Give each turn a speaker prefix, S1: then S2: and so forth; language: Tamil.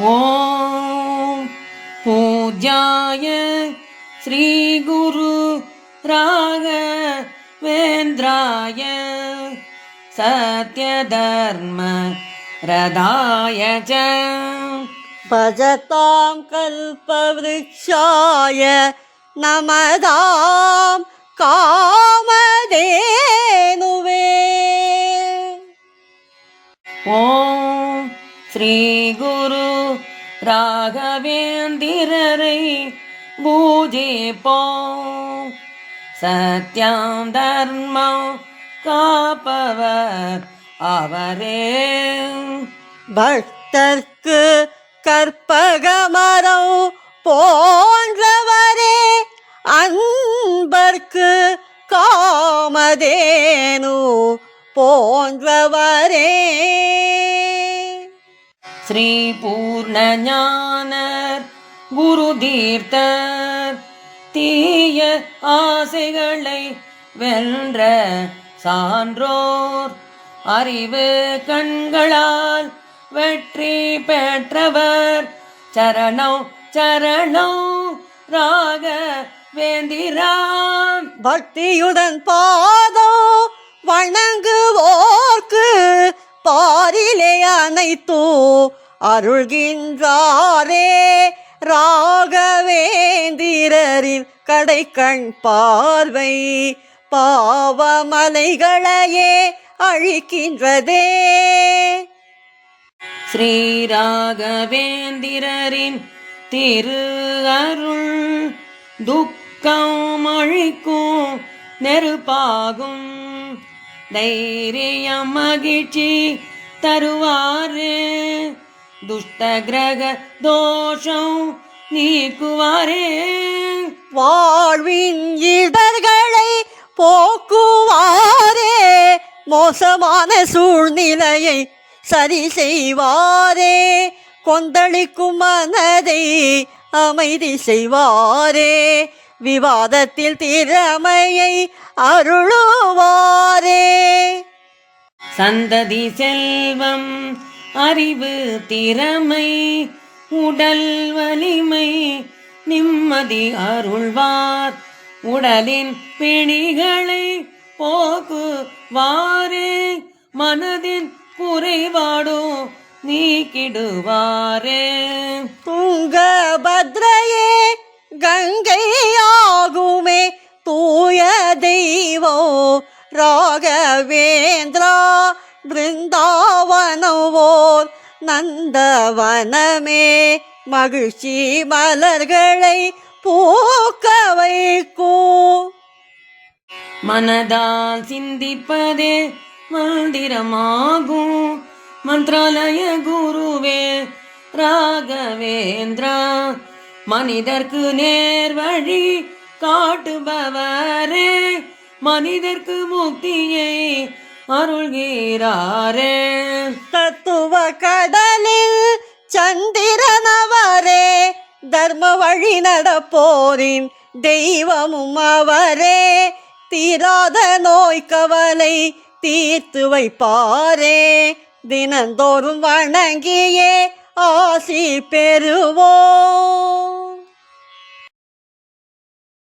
S1: ॐ पूज्याय श्रीगुरु राघवेन्द्राय सत्यधर्म रदाय च।
S2: भजतां कल्पवृक्षाय नमदां कामधेनुवे।
S1: ஓம் ஸ்ரீ குரு ராகவேந்திரரை பூஜிப்போம். சத்யம் தர்மம் காப்பவர் அவரே.
S2: பக்தர்க்கு கற்பகமரம் போன்றவரே அன்பர்க்கு காமதேனு போன்றவரே.
S1: ஸ்ரீ பூர்ண ஞானர் குரு தீர்த்தர் தீய ஆசைகளை வென்ற சான்றோர் அறிவு கண்களால் வெற்றி பெற்றவர். சரணம் சரணம் ராக வேந்திராம்
S2: பக்தியுடன் பாதோ வணங்குவோர்க்கு பாரிலே அனைத்தோ அருள்கின்றாரே. ராகவேந்திரரின் கடைக்கண் பார்வை பாவமலைகளையே அழிக்கின்றதே.
S1: ஸ்ரீராகவேந்திரரின் திரு அருள் துக்கம் அழிக்கும் நெருப்பாகும். தைரியம் மகிழ்ச்சி தருவாரு. துஷ்டகிரக தோஷம் நீக்குவாரே.
S2: வாழ்வின் இடர்களை போக்குவாரே. மோசமான சூழ்நிலையை சரி செய்வாரே. கொந்தளிக்கும் மனதை அமைதி செய்வாரே. விவாதத்தில் திறமையை அருளுவாரே.
S1: சந்ததி செல்வம் அறிவு திறமை உடல் வலிமை நிம்மதி அருள்வார். உடலின் பிணிகளை போக்குவாரே மனதின் குறைபாடும் நீக்கிடுவாரே.
S2: துங்க துங்கபத்ரையே கங்கையாகுமே தூய தெய்வோ ராகவேந்திரா பிருந்தாவனவோர் நந்தவனமே. மகிழ்ச்சி மலர்களை பூக்க வைக்கும்
S1: மனதால் சிந்திப்பதே மந்திரமாகும். மந்திராலய குருவே ராகவேந்திரா மனிதர்க்கு நேர் வழி காட்டுபவரே. மனிதர்க்கு முக்தியை அருள்கிறாரே
S2: தத்துவ கடலில் சந்திரனவரே தர்ம வழி நடப்போரின் தெய்வமும் அவரே. தீராத நோய் கவலை தீர்த்து வைப்பாரே. தினந்தோறும் வணங்கியே ஆசி பெறுவோம்.